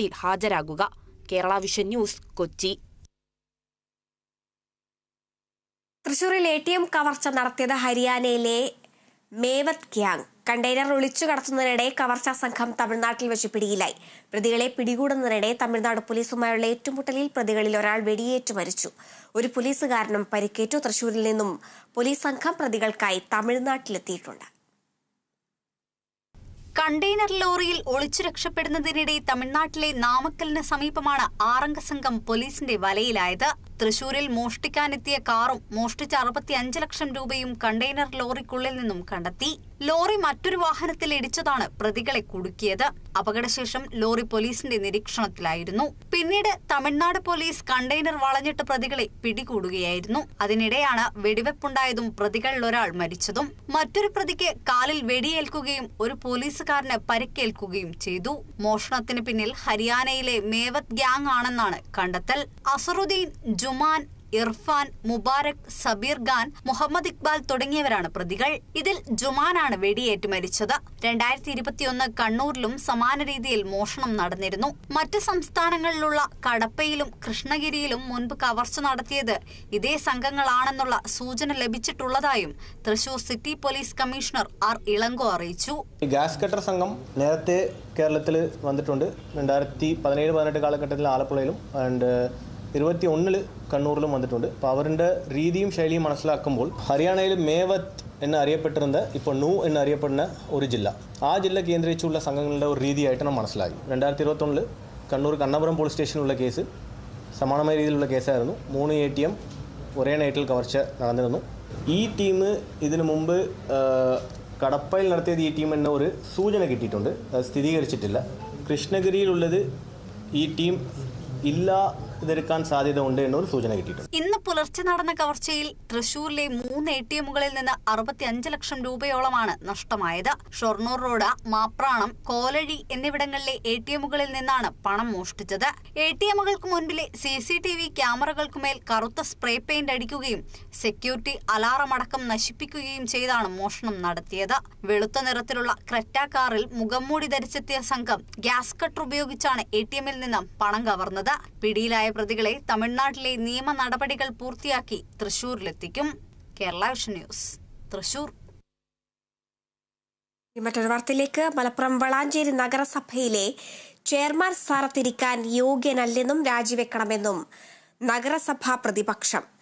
കോടതിയിൽ ഹാജരാകുക. Kerala Vision News Kochi. തൃശൂരിൽ A T M കവർച്ച നടത്തിയത് ഹരിയാനയിലെ മേവത് ഗ്യാങ് കണ്ടെയ്നർ ഒളിച്ചു കടത്തുന്നതിനിടെ കവർച്ചാ സംഘം തമിഴ്നാട്ടിൽ വെച്ച് പിടിയിലായി. പ്രതികളെ പിടികൂടുന്നതിനിടെ തമിഴ്നാട് പോലീസുമായുള്ള ഏറ്റുമുട്ടലിൽ പ്രതികളിൽ ഒരാൾ വെടിയേറ്റ് മരിച്ചു. ഒരു പോലീസുകാരനും പരിക്കേറ്റു. തൃശൂരിൽ നിന്നും പോലീസ് സംഘം പ്രതികൾക്കായി തമിഴ്നാട്ടിലെത്തിയിട്ടുണ്ട്. കണ്ടെയ്നർ ലോറിയിൽ ഒളിച്ചു രക്ഷപ്പെടുന്നതിനിടെ തമിഴ്നാട്ടിലെ നാമക്കലിന് സമീപമാണ് ആറംഗ സംഘം പോലീസിന്റെ വലയിലായത്. തൃശൂരിൽ മോഷ്ടിക്കാനെത്തിയ കാറും മോഷ്ടിച്ച അറുപത്തി അഞ്ച് ലക്ഷം രൂപയും കണ്ടെയ്നർ ലോറിക്കുള്ളിൽ നിന്നും കണ്ടെത്തി. ലോറി മറ്റൊരു വാഹനത്തിൽ ഇടിച്ചതാണ് പ്രതികളെ കുടുക്കിയത്. അപകടശേഷം ലോറി പോലീസിന്റെ നിരീക്ഷണത്തിലായിരുന്നു. പിന്നീട് തമിഴ്നാട് പോലീസ് കണ്ടെയ്നർ വളഞ്ഞിട്ട് പ്രതികളെ പിടികൂടുകയായിരുന്നു. അതിനിടെയാണ് വെടിവെപ്പുണ്ടായതും പ്രതികളിലൊരാൾ മരിച്ചതും. മറ്റൊരു പ്രതിക്ക് കാലിൽ വെടിയേൽക്കുകയും ഒരു പോലീസുകാരന് പരിക്കേൽക്കുകയും ചെയ്തു. മോഷണത്തിന് പിന്നിൽ ഹരിയാനയിലെ മേവത് ഗ്യാങ് ആണെന്നാണ് കണ്ടെത്തൽ. അസറുദ്ദീൻ ജുമാൻ ഇർഫാൻ മുബാരക് സബീർ ഖാൻ മുഹമ്മദ് ഇക്ബാൽ തുടങ്ങിയവരാണ് പ്രതികൾ. ഇതിൽ ജുമാനാണ് വെടിയേറ്റ് മരിച്ചത്. രണ്ടായിരത്തി ഇരുപത്തിയൊന്ന് കണ്ണൂരിലും സമാന രീതിയിൽ മോഷണം നടന്നിരുന്നു. മറ്റ് സംസ്ഥാനങ്ങളിലുള്ള കടപ്പയിലും കൃഷ്ണഗിരിയിലും മുൻപ് കവർച്ച നടത്തിയത് ഇതേ സംഘങ്ങളാണെന്നുള്ള സൂചന ലഭിച്ചിട്ടുള്ളതായും Thrissur city police commissioner R Ilango അറിയിച്ചു. ഗ്യാസ് കട്ടർ സംഘം നേരത്തെ കേരളത്തിൽ വന്നിട്ടുണ്ട്. രണ്ടായിരത്തി പതിനേഴ് പതിനെട്ട് കാലഘട്ടത്തിൽ ആലപ്പുഴയിലും ആൻഡ് ഇരുപത്തി ഒന്നിൽ കണ്ണൂരിലും വന്നിട്ടുണ്ട്. അപ്പോൾ അവരുടെ രീതിയും ശൈലിയും മനസ്സിലാക്കുമ്പോൾ ഹരിയാനയിൽ മേവത് എന്ന് അറിയപ്പെട്ടിരുന്ന ഇപ്പോൾ നൂ എന്ന് അറിയപ്പെടുന്ന ഒരു ജില്ല. ആ ജില്ല കേന്ദ്രീകരിച്ചുള്ള സംഘങ്ങളുടെ ഒരു രീതിയായിട്ട് നമ്മൾ മനസ്സിലായി. രണ്ടായിരത്തി ഇരുപത്തൊന്നിൽ കണ്ണൂർ കണ്ണപുരം പോലീസ് സ്റ്റേഷനിലുള്ള കേസ് സമാനമായ രീതിയിലുള്ള കേസായിരുന്നു. മൂന്ന് എ ടി എം ഒരേ നൈറ്റിൽ കവർച്ച നടന്നിരുന്നു. ഈ ടീം ഇതിനു മുമ്പ് കടപ്പയിൽ നടത്തിയത് ഈ ടീം എന്ന ഒരു സൂചന കിട്ടിയിട്ടുണ്ട്. സ്ഥിരീകരിച്ചിട്ടില്ല. കൃഷ്ണഗിരിയിലുള്ളത് ഈ ടീം ഇല്ലാതിരിക്കാൻ സാധ്യത ഉണ്ട് എന്നൊരു സൂചന കിട്ടിയിട്ടുണ്ട്. ഇന്ന് പുലർച്ചെ നടന്ന കവർച്ചയിൽ തൃശൂരിലെ മൂന്ന് എ ടി എമ്മുകളിൽ നിന്ന് അറുപത്തി അഞ്ച് ലക്ഷം രൂപയോളമാണ് നഷ്ടമായത്. ഷൊർണൂർ റോഡ് മാപ്രാണം കോലഴി എന്നിവിടങ്ങളിലെ എ ടി എമ്മുകളിൽ നിന്നാണ് പണം മോഷ്ടിച്ചത്. എ ടി എമ്മുകൾക്ക് മുൻപിലെ സി സി ടി വി ക്യാമറകൾക്കുമേൽ കറുത്ത സ്പ്രേ പെയിന്റ് അടിക്കുകയും സെക്യൂരിറ്റി അലാറം അടക്കം നശിപ്പിക്കുകയും ചെയ്താണ് മോഷണം നടത്തിയത്. വെളുത്ത നിറത്തിലുള്ള ക്രെറ്റ കാറിൽ മുഖംമൂടി ധരിച്ചെത്തിയ സംഘം ഗ്യാസ് കട്ടർ ഉപയോഗിച്ചാണ് എ ടി എമ്മിൽ നിന്നും പണം കവർന്നത്. പിടിയിലായ പ്രതികളെ തമിഴ്നാട്ടിലെ നിയമ നടപടികൾ പൂർത്തിയാക്കി തൃശൂരിലെത്തിക്കും. Kerala Vision News Thrissur. മറ്റൊരു വാർത്തയിലേക്ക്. മലപ്പുറം വളാഞ്ചേരി നഗരസഭയിലെ ചെയർമാൻ സ്ഥാനത്തിരിക്കാൻ യോഗ്യനല്ലെന്നും രാജിവെക്കണമെന്നും നഗരസഭാ പ്രതിപക്ഷം.